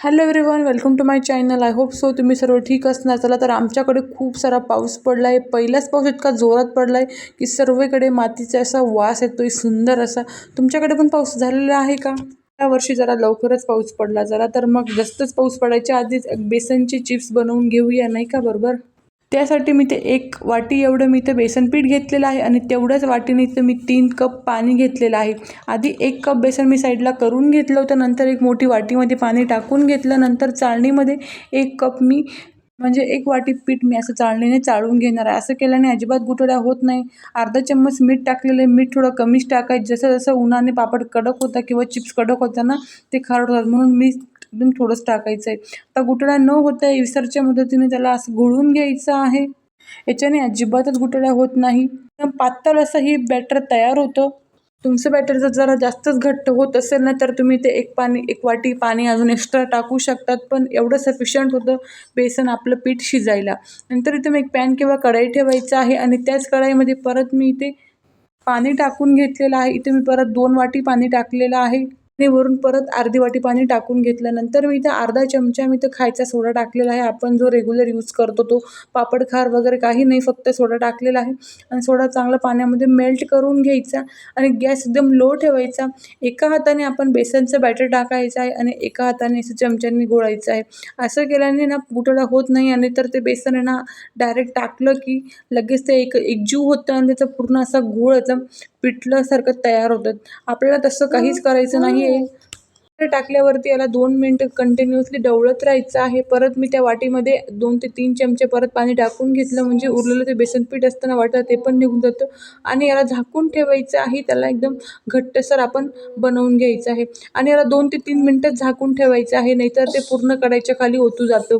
Hello everyone welcome to my channel I hope so तुम्ही सर्व ठीक असणार. चला तर आमच्याकडे खूप सारा पाऊस पडला आहे पहिलाच पाऊस इतका जोरात पडला आहे की सर्वकडे मातीचा असा वास येतोय सुंदर असा. तुमच्याकडे पण पाऊस झालेला आहे का? या वर्षी जरा लवकरच पाऊस पडला. जरा तर मग जास्तच पाऊस पडायच्या आधीच बेसनचे चिप्स बनवून घेऊया नाही का? बरोबर? त्यासाठी मी ते एक वाटी एवढं मी ते बेसन पीठ घेतलेलं आहे आणि तेवढ्याच वाटीने इथं मी तीन कप पाणी घेतलेलं आहे. आधी एक कप बेसन मी साईडला करून घेतलं होतं नंतर एक मोठी वाटीमध्ये पाणी टाकून घेतलं नंतर चाळणीमध्ये एक कप मी म्हणजे एक वाटी पीठ मी असं चाळणीने चाळून घेणार आहे. असं केल्याने अजिबात गुठळ्या होत नाही. अर्धा चम्मच मीठ टाकलेलं आहे. मीठ थोडं कमीच टाकायचं. जसं जसं उन्हाने पापड कडक होता किंवा चिप्स कडक होता ना ते खारट होतात. म्हणून मी एकदम थोडंच टाकायचं आहे आता गुठळा न होता विसरच्या मदतीने त्याला असं घोळून घ्यायचं आहे. याच्याने अजिबातच गुठळा होत नाही. एकदम पातळ असं ही बॅटर तयार होतं. तुमचं बॅटर जर जरा जास्तच घट्ट होत असेल ना तर तुम्ही ते एक पाणी एक वाटी पाणी अजून एक्स्ट्रा टाकू शकतात. पण एवढं सफिशियंट होतं बेसन आपलं पीठ शिजायला. नंतर इथे मी एक पॅन किंवा कढाई ठेवायचं आहे आणि त्याच कढाईमध्ये परत मी इथे पाणी टाकून घेतलेलं आहे. इथे मी परत दोन वाटी पाणी टाकलेलं आहे. आणि वरून परत अर्धी वाटी पाणी टाकून घेतल्यानंतर मी इथं अर्धा चमचा मी इथं खायचा सोडा टाकलेला आहे. आपण जो रेग्युलर यूज करतो तो पापड खार वगैरे काही नाही फक्त सोडा टाकलेला आहे. आणि सोडा चांगला पाण्यामध्ये मेल्ट करून घ्यायचा आणि गॅस एकदम लो ठेवायचा. एका हाताने आपण बेसनचं बॅटर टाकायचं आहे आणि एका हाताने असं चमच्यांनी गोळायचं आहे. असं केल्याने ना गुठळा होत नाही आणि तर ते बेसन आहे ना डायरेक्ट टाकलं की लगेच ते एक एकजीव होतं आणि त्याचा पूर्ण असा गोळ याचा पिठल्यासारखं तयार होतं. आपल्याला तसं काहीच करायचं नाही आहे टाकल्यावरती याला दोन मिनटं कंटिन्युअसली डवळत राहायचं आहे. परत मी त्या वाटीमध्ये दोन ते तीन चमचे परत पाणी टाकून घेतलं म्हणजे उरलेलं ते बेसनपीठ असताना वाटतं ते पण निघून जातं. आणि याला झाकून ठेवायचं आहे. त्याला एकदम घट्टसर आपण बनवून घ्यायचं आहे. आणि याला दोन ते तीन मिनटं झाकून ठेवायचं आहे. नाहीतर ते पूर्ण कढाईच्या खाली ओतू जातं.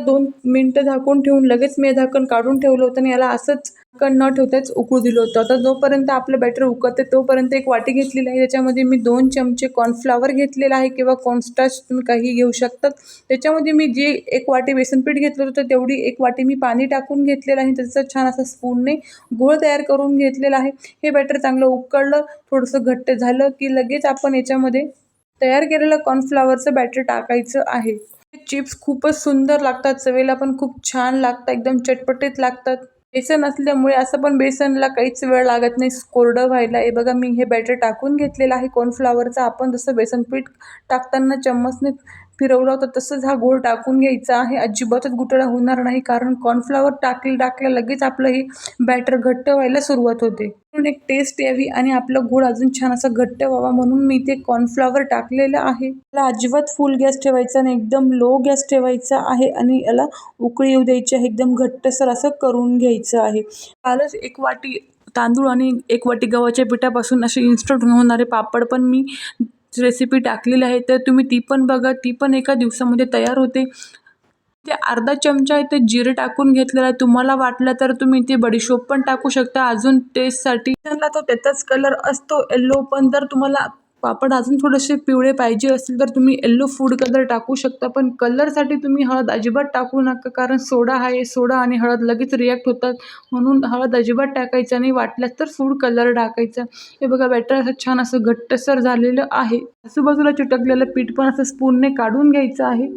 दोन मिनटं झाकून ठेवून लगेच मी झाकण काढून ठेवलं होतं आणि याला असंच कण न ठेवताच उकळू दिलं होतं. आता जोपर्यंत आपलं बॅटर उकळते तोपर्यंत एक वाटी घेतलेली आहे त्याच्यामध्ये मी दोन चमचे कॉर्नफ्लावर घेतलेला आहे किंवा कॉन्स्टाच तुम्ही काही घेऊ शकतात. त्याच्यामध्ये मी जे एक वाटी बेसनपीठ घेतलं होतं तेवढी एक वाटी मी पाणी टाकून घेतलेलं आहे. त्याचा छान असा स्पूनने गोळ तयार करून घेतलेला आहे. हे बॅटर चांगलं उकळलं थोडंसं घट्ट झालं की लगेच आपण याच्यामध्ये तयार केलेलं कॉर्नफ्लावरचं बॅटर टाकायचं आहे. चिप्स खूपच सुंदर लागतात चवेला पण खूप छान लागतात एकदम चटपटीत लागतात. बेसन असल्यामुळे असं पण बेसनला काहीच वेळ लागत नाही. कोरडं व्हायला. हे बघा मी हे बॅटर टाकून घेतलेलं आहे. कॉर्नफ्लावरचं आपण जसं बेसन पीठ टाकताना चम्मचने फिरवलं होतं तसंच हा गोळ टाकून घ्यायचा आहे. अजिबातच गुठळा होणार नाही कारण कॉर्नफ्लावर टाकले टाकलं लगेच आपलं हे बॅटर घट्ट व्हायला सुरुवात होते. म्हणून एक टेस्ट यावी आणि आपलं गोळ अजून छान असा घट्ट व्हावा म्हणून मी ते कॉर्नफ्लावर टाकलेलं आहे. त्याला अजिबात फुल गॅस ठेवायचा आणि एकदम लो गॅस ठेवायचा आहे आणि याला उकळी येऊ द्यायची आहे एकदम घट्टसर असं करून घ्यायचं आहे. कालच एक वाटी तांदूळ आणि एक वाटी गव्हाच्या पिठापासून असे इन्स्टंट होणारे पापड पण मी रेसिपी टाकलेली आहे तर तुम्ही ती पण बघा. ती पण एका दिवसामध्ये तयार होते. ते अर्धा चमचा इथे जिरे टाकून घेतलेला आहे. तुम्हाला वाटलं तर तुम्ही ते बडीशोप पण टाकू शकता. अजून टेस्टसाठी त्यांना तो त्याचाच कलर असतो येल्लो पण. जर तुम्हाला पापड अजून थोडेसे पिवळे पाहिजे असतील तर तुम्ही येल्लो फूड कलर टाकू शकता पण कलरसाठी तुम्ही हळद अजिबात टाकू नका कारण सोडा आहे सोडा आणि हळद लगेच रिॲक्ट होतात. म्हणून हळद अजिबात टाकायचं आणि वाटल्यास तर फूड कलर टाकायचा. हे बघा बॅटर असं छान असं घट्टसर झालेलं आहे. आजूबाजूला चिटकलेलं पीठ पण असं स्पूनने काढून घ्यायचं आहे.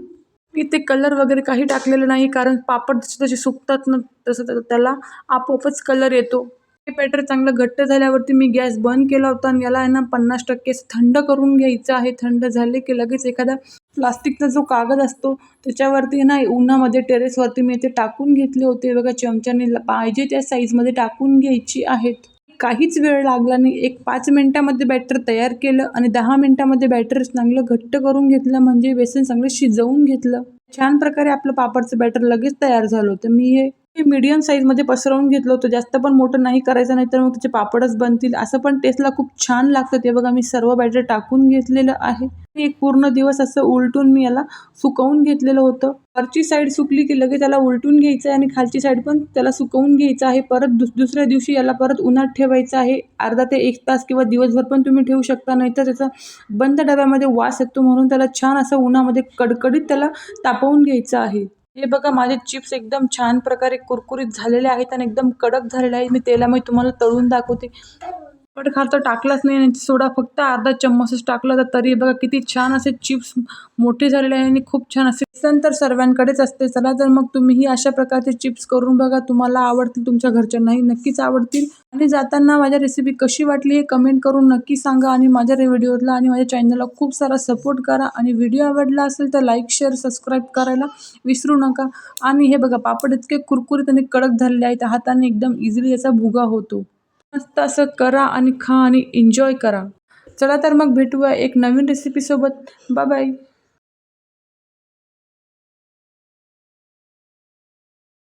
मी ते कलर वगैरे काही टाकलेलं नाही कारण पापड जसे तसे सुकतात ना तसं तर त्याला आपोआपच कलर येतो. बॅटर चांगलं घट्ट झाल्यावरती मी गॅस बंद केला होता आणि याला आहे ना पन्नास टक्के थंड करून घ्यायचं आहे. थंड झाले की लगेच एखादा प्लास्टिकचा जो कागद असतो त्याच्यावरती ना उन्हामध्ये टेरेसवरती मी ते टाकून घेतले होते. बघा चमच्याने पाहिजे त्या साईजमध्ये टाकून घ्यायची आहेत. काहीच वेळ लागला नाही. एक पाच मिनटामध्ये बॅटर तयार केलं आणि दहा मिनटामध्ये बॅटर चांगलं घट्ट करून घेतलं म्हणजे बेसन चांगलं शिजवून घेतलं. छान प्रकारे आपलं पापडचं बॅटर लगेच तयार झालं होतं. मी हे हे मीडियम साईजमध्ये पसरवून घेतलं होतं. जास्त पण मोठं नाही करायचं नाही तर मग त्याचे पापडच बनतील. असं पण टेस्टला खूप छान लागतं. ते बघा मी सर्व बॅटर टाकून घेतलेलं आहे. एक पूर्ण दिवस असं उलटून मी याला सुकवून घेतलेलं होतं. वरची साईड सुकली की लगेच त्याला उलटून घ्यायचं आहे आणि खालची साईड पण त्याला सुकवून घ्यायचं आहे. परत दुस दुसऱ्या दिवशी याला परत उन्हात ठेवायचं आहे. अर्धा ते एक तास किंवा दिवसभर पण तुम्ही ठेवू शकता नाही तर त्याचा बंद डब्यामध्ये वास येतो म्हणून त्याला छान असं उन्हामध्ये कडकडीत त्याला तापवून घ्यायचं आहे. हे बघा माझे चिप्स एकदम छान प्रकारे कुरकुरीत झालेले आहेत आणि एकदम कडक झालेले आहेत. मी तेलामध्ये तुम्हाला तळून दाखवते. तिखट खार तर टाकलाच नाही. आणि सोडा फक्त अर्धा चम्मचच टाकला तर तरी बघा किती छान असे चिप्स मोठे झालेले आहे आणि खूप छान असे सण तर सर्वांकडेच असते. चला तर मग तुम्हीही अशा प्रकारचे चिप्स करून बघा. तुम्हाला आवडतील तुमच्या घरच्यांनाही नक्कीच आवडतील. आणि जाताना माझ्या रेसिपी कशी वाटली हे कमेंट करून नक्की सांगा. आणि माझ्या व्हिडिओला आणि माझ्या चॅनलला खूप सारा सपोर्ट करा. आणि व्हिडिओ आवडला असेल तर लाईक शेअर सबस्क्राईब करायला विसरू नका. आणि हे बघा पापड इतके कुरकुरीत आणि कडक झालेले आहेत. हाताने एकदम इझिली याचा भुगा होतो. मस्त असं करा आणि खा आणि एन्जॉय करा. चला तर मग भेटूया एक नवीन रेसिपीसोबत बाय बाय